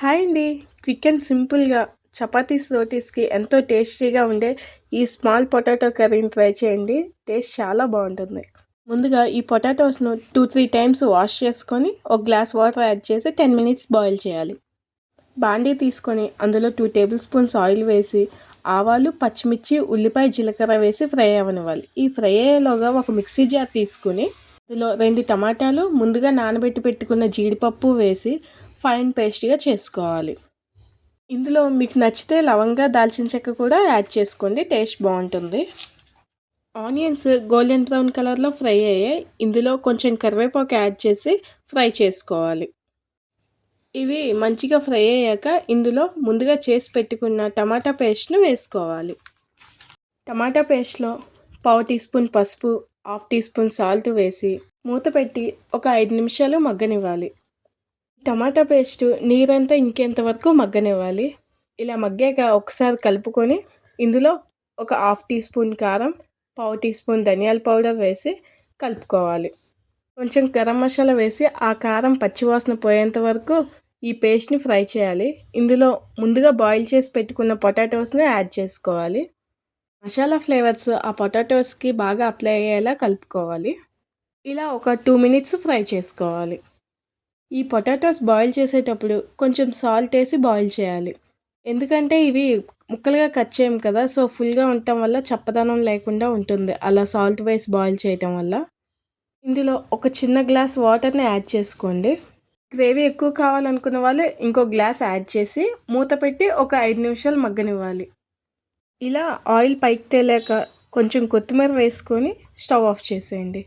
Hi అండి. Quick and సింపుల్గా చపాతీస్ రోటీస్కి ఎంతో టేస్టీగా ఉండే ఈ స్మాల్ పొటాటో కర్రీని ట్రై చేయండి. టేస్ట్ చాలా బాగుంటుంది. ముందుగా ఈ పొటాటోస్ను టూ త్రీ టైమ్స్ వాష్ చేసుకొని ఒక గ్లాస్ వాటర్ యాడ్ చేసి టెన్ మినిట్స్ బాయిల్ చేయాలి. బాండీ తీసుకొని అందులో టూ టేబుల్ స్పూన్స్ ఆయిల్ వేసి ఆవాలు పచ్చిమిర్చి ఉల్లిపాయ జీలకర్ర వేసి ఫ్రై అవ్వనివ్వాలి. ఈ ఫ్రై అయ్యేలోగా ఒక మిక్సీ జార్ తీసుకుని ఇందులో రెండు టమాటాలు ముందుగా నానబెట్టి పెట్టుకున్న జీడిపప్పు వేసి ఫైన్ పేస్ట్గా చేసుకోవాలి. ఇందులో మీకు నచ్చితే లవంగా దాల్చిన చెక్క కూడా యాడ్ చేసుకోండి టేస్ట్ బాగుంటుంది. ఆనియన్స్ గోల్డెన్ బ్రౌన్ కలర్లో ఫ్రై అయ్యాయి. ఇందులో కొంచెం కరివేపాకు యాడ్ చేసి ఫ్రై చేసుకోవాలి. ఇవి మంచిగా ఫ్రై అయ్యాక ఇందులో ముందుగా చేసి పెట్టుకున్న టమాటా పేస్ట్ను వేసుకోవాలి. టమాటా పేస్ట్లో పావు టీ స్పూన్ పసుపు హాఫ్ టీ స్పూన్ సాల్ట్ వేసి మూత పెట్టి ఒక ఐదు నిమిషాలు మగ్గనివ్వాలి. టమాటా పేస్ట్ నీరంతా ఇంకేంత వరకు మగ్గనివ్వాలి. ఇలా మగ్గాక ఒకసారి కలుపుకొని ఇందులో ఒక హాఫ్ టీ స్పూన్ కారం పావు టీ స్పూన్ ధనియాల పౌడర్ వేసి కలుపుకోవాలి. కొంచెం గరం మసాలా వేసి ఆ కారం పచ్చివాసన పోయేంత వరకు ఈ పేస్ట్ని ఫ్రై చేయాలి. ఇందులో ముందుగా బాయిల్ చేసి పెట్టుకున్న పొటాటోస్ని యాడ్ చేసుకోవాలి. మసాలా ఫ్లేవర్స్ ఆ పొటాటోస్కి బాగా అప్లై అయ్యేలా కలుపుకోవాలి. ఇలా ఒక టూ మినిట్స్ ఫ్రై చేసుకోవాలి. ఈ పొటాటోస్ బాయిల్ చేసేటప్పుడు కొంచెం సాల్ట్ వేసి బాయిల్ చేయాలి. ఎందుకంటే ఇవి ముక్కలుగా కట్ చేయం కదా సో ఫుల్గా ఉండటం వల్ల చప్పదనం లేకుండా ఉంటుంది. అలా సాల్ట్ వేసి బాయిల్ చేయటం వల్ల. ఇందులో ఒక చిన్న గ్లాస్ వాటర్ని యాడ్ చేసుకోండి. గ్రేవీ ఎక్కువ కావాలనుకున్న వాళ్ళు ఇంకో గ్లాస్ యాడ్ చేసి మూత పెట్టి ఒక ఐదు నిమిషాలు మగ్గనివ్వాలి. ఇలా ఆయిల్ పైకి తేలేక కొంచెం కొత్తిమీర వేసుకొని స్టవ్ ఆఫ్ చేసేయండి.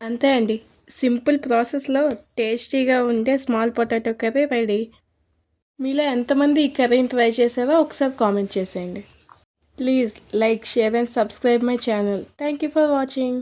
అంతే అండి. సింపుల్ ప్రాసెస్లో టేస్టీగా ఉండే స్మాల్ పొటాటో కర్రీ రెడీ. మీలో ఎంతమంది ఈ కర్రీని ట్రై చేశారో ఒకసారి కామెంట్ చేసేయండి. Please like share and subscribe my channel. Thank you for watching.